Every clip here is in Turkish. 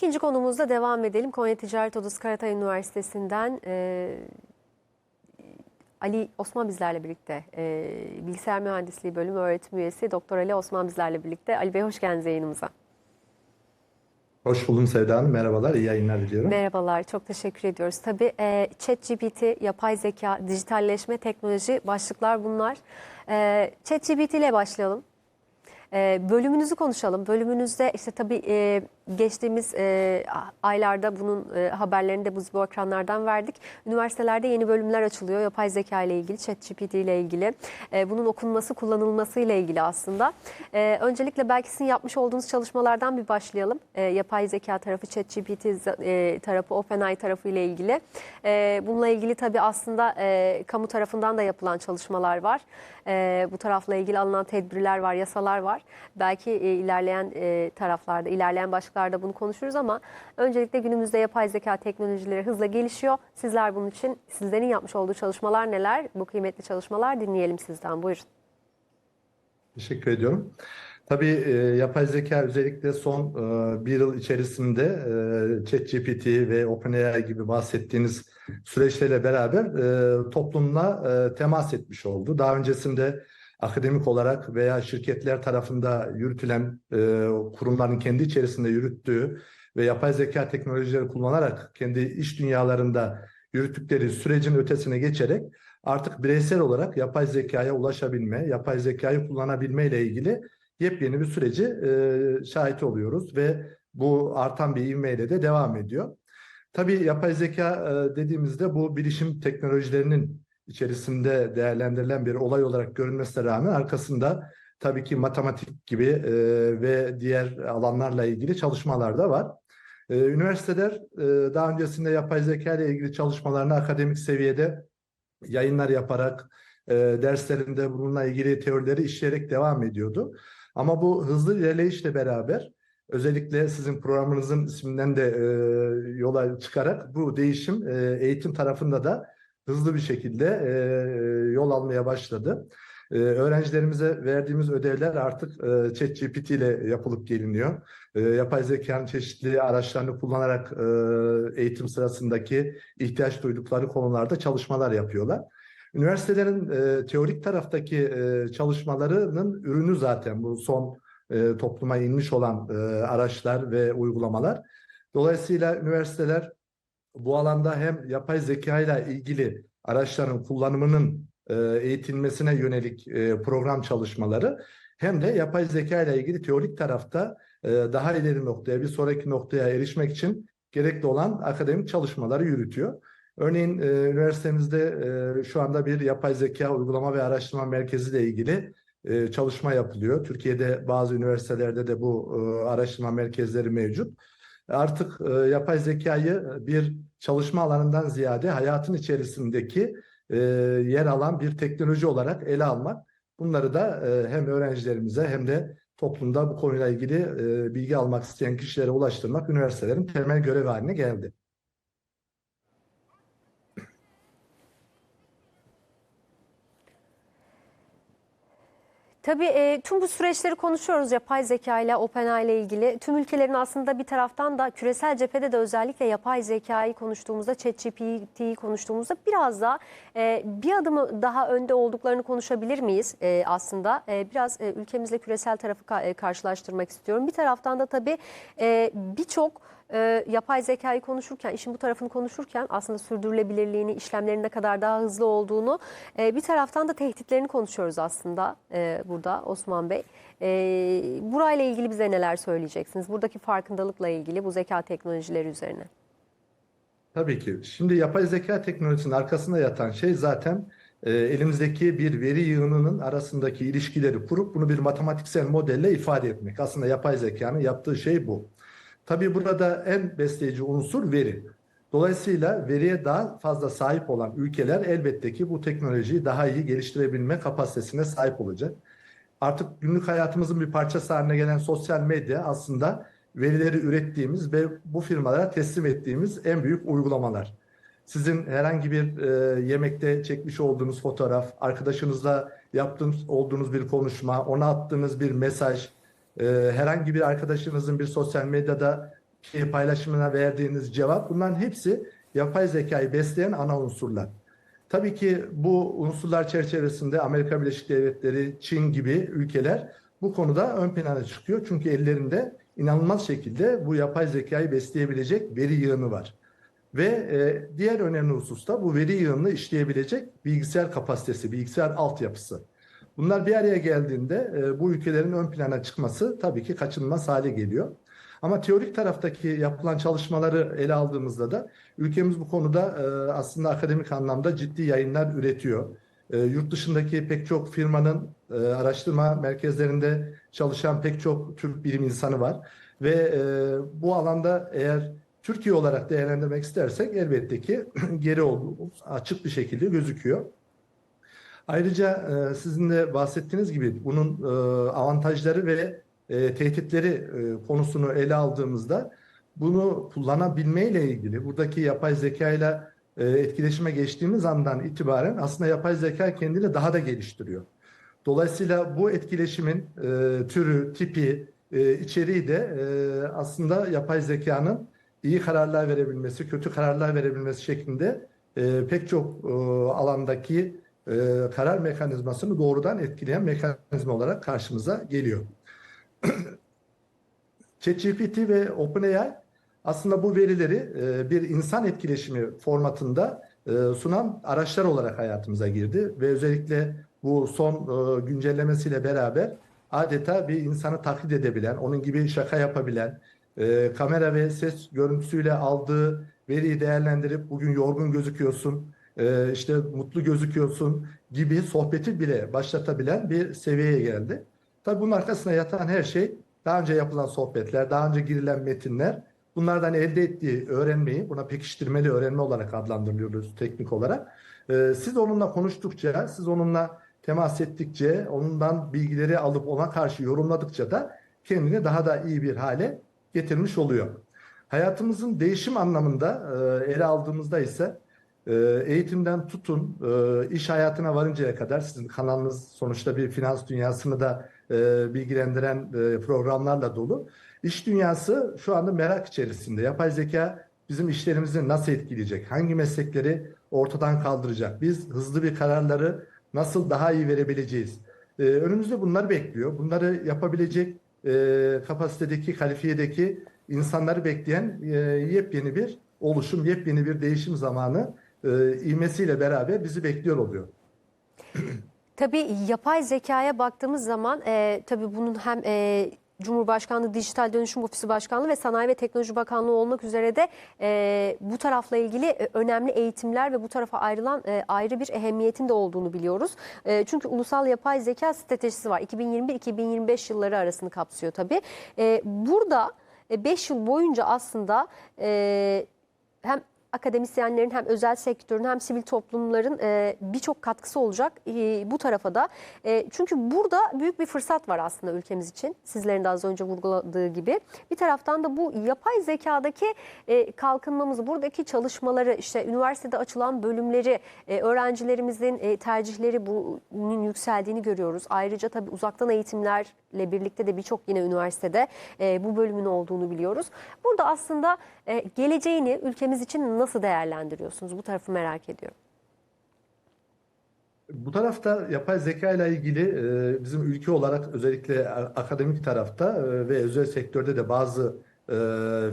İkinci konumuzda devam edelim. Konya Ticaret Odası Karatay Üniversitesi'nden e, Ali Osman bizlerle birlikte. E, Bilgisayar Mühendisliği Bölümü öğretim üyesi Doktor Ali Osman bizlerle birlikte. Ali Bey hoş geldiniz yayınımıza. Hoş buldum Sevda Hanım. Merhabalar, iyi yayınlar diliyorum. Merhabalar, çok teşekkür ediyoruz. Tabii e, ChatGPT, yapay zeka, dijitalleşme, teknoloji başlıklar bunlar. E, ChatGPT ile başlayalım. E, bölümünüzü konuşalım. Bölümünüzde işte tabii e, geçtiğimiz e, aylarda bunun e, haberlerini de biz bu ekranlardan verdik. Üniversitelerde yeni bölümler açılıyor. Yapay zeka ile ilgili, ChatGPT ile ilgili. E, bunun okunması, kullanılması ile ilgili aslında. E, öncelikle belki sizin yapmış olduğunuz çalışmalardan bir başlayalım. E, yapay zeka tarafı, ChatGPT e, tarafı, OpenAI tarafı ile ilgili. E, bununla ilgili tabii aslında e, kamu tarafından da yapılan çalışmalar var. E, bu tarafla ilgili alınan tedbirler var, yasalar var. Belki e, ilerleyen e, taraflarda, ilerleyen başlıklarda bunu konuşuruz ama öncelikle günümüzde yapay zeka teknolojileri hızla gelişiyor. Sizler bunun için sizlerin yapmış olduğu çalışmalar neler? Bu kıymetli çalışmalar dinleyelim sizden. Buyurun. Teşekkür ediyorum. Tabii e, yapay zeka özellikle son e, bir yıl içerisinde e, ChatGPT ve OpenAI gibi bahsettiğiniz süreçlerle beraber e, toplumla e, temas etmiş oldu. Daha öncesinde akademik olarak veya şirketler tarafında yürütülen e, kurumların kendi içerisinde yürüttüğü ve yapay zeka teknolojileri kullanarak kendi iş dünyalarında yürüttükleri sürecin ötesine geçerek artık bireysel olarak yapay zekaya ulaşabilme, yapay zekayı kullanabilme ile ilgili yepyeni bir süreci e, şahit oluyoruz ve bu artan bir ivmeyle de devam ediyor. Tabii yapay zeka e, dediğimizde bu bilişim teknolojilerinin içerisinde değerlendirilen bir olay olarak görünmesine rağmen arkasında tabii ki matematik gibi e, ve diğer alanlarla ilgili çalışmalar da var. E, üniversiteler e, daha öncesinde yapay zeka ile ilgili çalışmalarını akademik seviyede yayınlar yaparak e, derslerinde bununla ilgili teorileri işleyerek devam ediyordu. Ama bu hızlı ilerleyişle beraber özellikle sizin programınızın isminden de e, yola çıkarak bu değişim e, eğitim tarafında da hızlı bir şekilde e, yol almaya başladı. E, öğrencilerimize verdiğimiz ödevler artık e, ChatGPT ile yapılıp geliniyor. E, yapay zekanın çeşitli araçlarını kullanarak e, eğitim sırasındaki ihtiyaç duydukları konularda çalışmalar yapıyorlar. Üniversitelerin e, teorik taraftaki e, çalışmalarının ürünü zaten bu son e, topluma inmiş olan e, araçlar ve uygulamalar. Dolayısıyla üniversiteler bu alanda hem yapay zeka ile ilgili araçların kullanımının e, eğitilmesine yönelik e, program çalışmaları hem de yapay zeka ile ilgili teorik tarafta e, daha ileri noktaya, bir sonraki noktaya erişmek için gerekli olan akademik çalışmaları yürütüyor. Örneğin e, üniversitemizde e, şu anda bir yapay zeka uygulama ve araştırma merkezi ile ilgili e, çalışma yapılıyor. Türkiye'de bazı üniversitelerde de bu e, araştırma merkezleri mevcut. Artık e, yapay zekayı bir çalışma alanından ziyade hayatın içerisindeki e, yer alan bir teknoloji olarak ele almak. Bunları da e, hem öğrencilerimize hem de toplumda bu konuyla ilgili e, bilgi almak isteyen kişilere ulaştırmak üniversitelerin temel görevi haline geldi. Tabii e, tüm bu süreçleri konuşuyoruz yapay zeka ile OpenAI ile ilgili. Tüm ülkelerin aslında bir taraftan da küresel cephede de özellikle yapay zekayı konuştuğumuzda, ChatGPT'yi konuştuğumuzda biraz da e, bir adım daha önde olduklarını konuşabilir miyiz e, aslında? E, biraz e, ülkemizle küresel tarafı ka- e, karşılaştırmak istiyorum. Bir taraftan da tabii e, birçok e, yapay zekayı konuşurken, işin bu tarafını konuşurken aslında sürdürülebilirliğini, işlemlerin ne kadar daha hızlı olduğunu e, bir taraftan da tehditlerini konuşuyoruz aslında e, burada Osman Bey. E, burayla ilgili bize neler söyleyeceksiniz? Buradaki farkındalıkla ilgili bu zeka teknolojileri üzerine. Tabii ki. Şimdi yapay zeka teknolojisinin arkasında yatan şey zaten e, elimizdeki bir veri yığınının arasındaki ilişkileri kurup bunu bir matematiksel modelle ifade etmek. Aslında yapay zekanın yaptığı şey bu. Tabii burada en besleyici unsur veri. Dolayısıyla veriye daha fazla sahip olan ülkeler elbette ki bu teknolojiyi daha iyi geliştirebilme kapasitesine sahip olacak. Artık günlük hayatımızın bir parçası haline gelen sosyal medya aslında verileri ürettiğimiz ve bu firmalara teslim ettiğimiz en büyük uygulamalar. Sizin herhangi bir e, yemekte çekmiş olduğunuz fotoğraf, arkadaşınızla yaptığınız olduğunuz bir konuşma, ona attığınız bir mesaj, e, herhangi bir arkadaşınızın bir sosyal medyada paylaşımına verdiğiniz cevap bunların hepsi yapay zekayı besleyen ana unsurlar. Tabii ki bu unsurlar çerçevesinde Amerika Birleşik Devletleri, Çin gibi ülkeler bu konuda ön plana çıkıyor. Çünkü ellerinde inanılmaz şekilde bu yapay zekayı besleyebilecek veri yığını var. Ve e, diğer önemli husus da bu veri yığınını işleyebilecek bilgisayar kapasitesi, bilgisayar altyapısı. Bunlar bir araya geldiğinde e, bu ülkelerin ön plana çıkması tabii ki kaçınılmaz hale geliyor. Ama teorik taraftaki yapılan çalışmaları ele aldığımızda da ülkemiz bu konuda e, aslında akademik anlamda ciddi yayınlar üretiyor. E, yurt dışındaki pek çok firmanın e, araştırma merkezlerinde çalışan pek çok Türk bilim insanı var. Ve e, bu alanda eğer Türkiye olarak değerlendirmek istersek elbette ki geri olduğumuz açık bir şekilde gözüküyor. Ayrıca e, sizin de bahsettiğiniz gibi bunun e, avantajları ve e, tehditleri e, konusunu ele aldığımızda bunu kullanabilmeyle ilgili buradaki yapay zeka ile e, etkileşime geçtiğimiz andan itibaren aslında yapay zeka kendini daha da geliştiriyor. Dolayısıyla bu etkileşimin e, türü, tipi, e, içeriği de e, aslında yapay zekanın iyi kararlar verebilmesi, kötü kararlar verebilmesi şeklinde e, pek çok e, alandaki e, karar mekanizmasını doğrudan etkileyen mekanizma olarak karşımıza geliyor. ChatGPT ve OpenAI aslında bu verileri e, bir insan etkileşimi formatında e, sunan araçlar olarak hayatımıza girdi ve özellikle bu son e, güncellemesiyle beraber adeta bir insanı taklit edebilen, onun gibi şaka yapabilen, e, kamera ve ses görüntüsüyle aldığı veriyi değerlendirip bugün yorgun gözüküyorsun, e, işte mutlu gözüküyorsun gibi sohbeti bile başlatabilen bir seviyeye geldi. Tabii bunun arkasında yatan her şey daha önce yapılan sohbetler, daha önce girilen metinler, bunlardan elde ettiği öğrenmeyi, buna pekiştirmeli öğrenme olarak adlandırıyoruz teknik olarak. Ee, siz onunla konuştukça, siz onunla temas ettikçe, ondan bilgileri alıp ona karşı yorumladıkça da kendini daha da iyi bir hale getirmiş oluyor. Hayatımızın değişim anlamında e, ele aldığımızda ise e, eğitimden tutun e, iş hayatına varıncaya kadar sizin kanalınız sonuçta bir finans dünyasını da e, bilgilendiren e, programlarla dolu. İş dünyası şu anda merak içerisinde. Yapay zeka bizim işlerimizi nasıl etkileyecek? Hangi meslekleri ortadan kaldıracak? Biz hızlı bir kararları nasıl daha iyi verebileceğiz? Önümüzde bunlar bekliyor. Bunları yapabilecek kapasitedeki, kalifiyedeki insanları bekleyen yepyeni bir oluşum, yepyeni bir değişim zamanı e, ivmesiyle beraber bizi bekliyor oluyor. Tabii yapay zekaya baktığımız zaman e, tabii bunun hem e, Cumhurbaşkanlığı Dijital Dönüşüm Ofisi Başkanlığı ve Sanayi ve Teknoloji Bakanlığı olmak üzere de e, bu tarafla ilgili e, önemli eğitimler ve bu tarafa ayrılan e, ayrı bir ehemmiyetin de olduğunu biliyoruz. E, çünkü ulusal yapay zeka stratejisi var. 2021-2025 yılları arasını kapsıyor tabii. E, burada 5 yıl boyunca aslında e, hem akademisyenlerin hem özel sektörün hem sivil toplumların e, birçok katkısı olacak e, bu tarafa da. E, çünkü burada büyük bir fırsat var aslında ülkemiz için. Sizlerin de az önce vurguladığı gibi. Bir taraftan da bu yapay zekadaki e, kalkınmamızı, buradaki çalışmaları, işte üniversitede açılan bölümleri, e, öğrencilerimizin e, tercihleri bunun yükseldiğini görüyoruz. Ayrıca tabii uzaktan eğitimlerle birlikte de birçok yine üniversitede e, bu bölümün olduğunu biliyoruz. Burada aslında e, geleceğini ülkemiz için nasıl değerlendiriyorsunuz? Bu tarafı merak ediyorum. Bu tarafta yapay zeka ile ilgili e, bizim ülke olarak özellikle akademik tarafta e, ve özel sektörde de bazı e,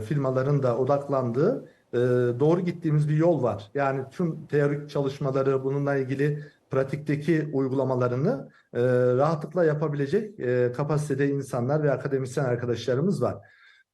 firmaların da odaklandığı e, doğru gittiğimiz bir yol var. Yani tüm teorik çalışmaları bununla ilgili pratikteki uygulamalarını e, rahatlıkla yapabilecek e, kapasitede insanlar ve akademisyen arkadaşlarımız var.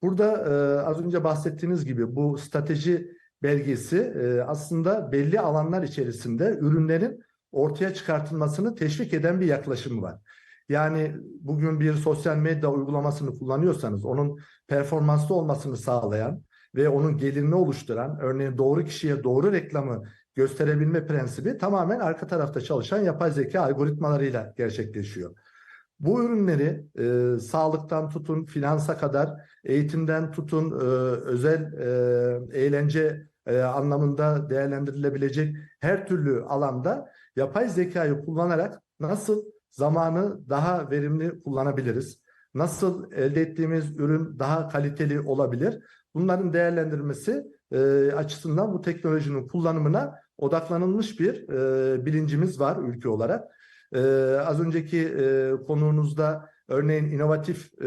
Burada e, az önce bahsettiğiniz gibi bu strateji belgesi e, aslında belli alanlar içerisinde ürünlerin ortaya çıkartılmasını teşvik eden bir yaklaşım var. Yani bugün bir sosyal medya uygulamasını kullanıyorsanız onun performanslı olmasını sağlayan ve onun gelirini oluşturan, örneğin doğru kişiye doğru reklamı gösterebilme prensibi tamamen arka tarafta çalışan yapay zeka algoritmalarıyla gerçekleşiyor. Bu ürünleri e, sağlıktan tutun, finansa kadar, eğitimden tutun, e, özel e, eğlence e, anlamında değerlendirilebilecek her türlü alanda yapay zekayı kullanarak nasıl zamanı daha verimli kullanabiliriz? Nasıl elde ettiğimiz ürün daha kaliteli olabilir? bunların değerlendirilmesi e, açısından bu teknolojinin kullanımına odaklanılmış bir e, bilincimiz var ülke olarak. E, az önceki e, konuğunuzda örneğin inovatif e,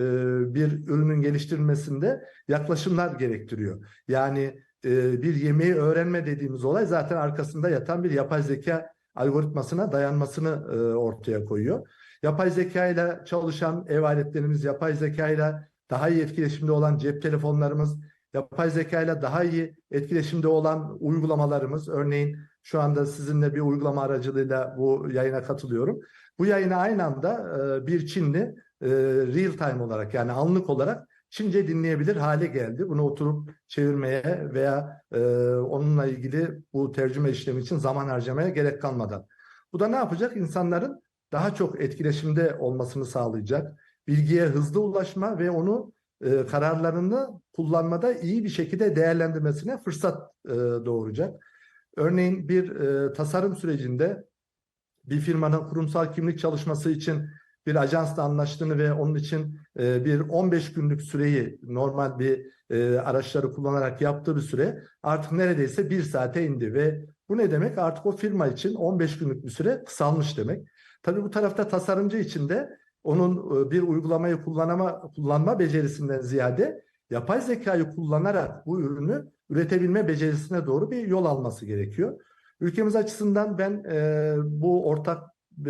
bir ürünün geliştirilmesinde yaklaşımlar gerektiriyor. Yani e, bir yemeği öğrenme dediğimiz olay zaten arkasında yatan bir yapay zeka algoritmasına dayanmasını e, ortaya koyuyor. Yapay zeka ile çalışan ev aletlerimiz, yapay zeka ile daha iyi etkileşimde olan cep telefonlarımız, yapay zeka ile daha iyi etkileşimde olan uygulamalarımız, örneğin şu anda sizinle bir uygulama aracılığıyla bu yayına katılıyorum. Bu yayını aynı anda e, bir Çinli e, real time olarak yani anlık olarak Çince dinleyebilir hale geldi. Bunu oturup çevirmeye veya e, onunla ilgili bu tercüme işlemi için zaman harcamaya gerek kalmadan. Bu da ne yapacak? İnsanların daha çok etkileşimde olmasını sağlayacak. Bilgiye hızlı ulaşma ve onu e, kararlarını kullanmada iyi bir şekilde değerlendirmesine fırsat e, doğuracak. Örneğin bir e, tasarım sürecinde bir firmanın kurumsal kimlik çalışması için bir ajansla anlaştığını ve onun için e, bir 15 günlük süreyi normal bir e, araçları kullanarak yaptığı bir süre artık neredeyse bir saate indi ve bu ne demek? Artık o firma için 15 günlük bir süre kısalmış demek. Tabii bu tarafta tasarımcı için de onun e, bir uygulamayı kullanama, kullanma becerisinden ziyade yapay zekayı kullanarak bu ürünü üretebilme becerisine doğru bir yol alması gerekiyor. Ülkemiz açısından ben e, bu ortak e,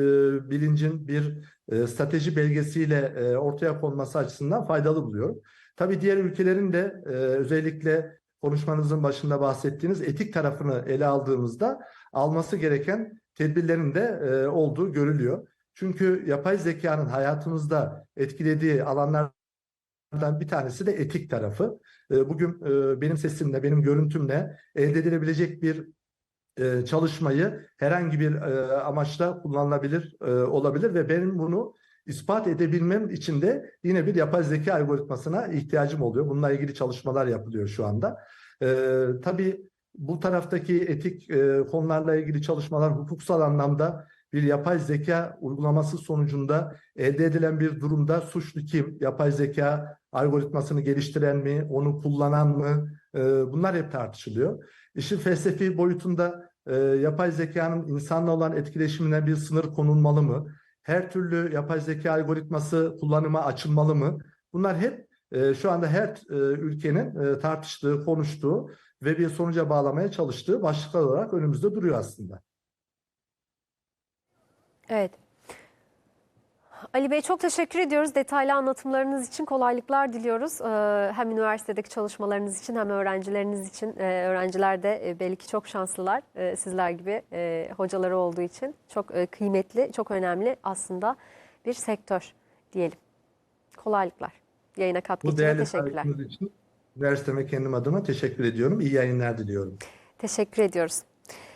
bilincin bir e, strateji belgesiyle e, ortaya konması açısından faydalı buluyorum. Tabii diğer ülkelerin de e, özellikle konuşmanızın başında bahsettiğiniz etik tarafını ele aldığımızda alması gereken tedbirlerin de e, olduğu görülüyor. Çünkü yapay zekanın hayatımızda etkilediği alanlardan bir tanesi de etik tarafı. E, bugün e, benim sesimle, benim görüntümle elde edilebilecek bir e, çalışmayı herhangi bir e, amaçla kullanılabilir e, olabilir ve benim bunu ispat edebilmem için de yine bir yapay zeka algoritmasına ihtiyacım oluyor. Bununla ilgili çalışmalar yapılıyor şu anda. E, tabii bu taraftaki etik e, konularla ilgili çalışmalar hukuksal anlamda bir yapay zeka uygulaması sonucunda elde edilen bir durumda suçlu kim? Yapay zeka algoritmasını geliştiren mi? Onu kullanan mı? E, bunlar hep tartışılıyor. İşin felsefi boyutunda e, yapay zekanın insanla olan etkileşimine bir sınır konulmalı mı? Her türlü yapay zeka algoritması kullanıma açılmalı mı? Bunlar hep e, şu anda her e, ülkenin e, tartıştığı, konuştuğu ve bir sonuca bağlamaya çalıştığı başlıklar olarak önümüzde duruyor aslında. Evet. Ali Bey çok teşekkür ediyoruz. Detaylı anlatımlarınız için kolaylıklar diliyoruz. Ee, Hem üniversitedeki çalışmalarınız için hem öğrencileriniz için. Ee, Öğrenciler de e, belli ki çok şanslılar e, sizler gibi e, hocaları olduğu için. Çok e, kıymetli, çok önemli aslında bir sektör diyelim. Kolaylıklar. Yayına katkı Bu için teşekkürler. için üniversiteme kendim adıma teşekkür ediyorum. İyi yayınlar diliyorum. Teşekkür ediyoruz.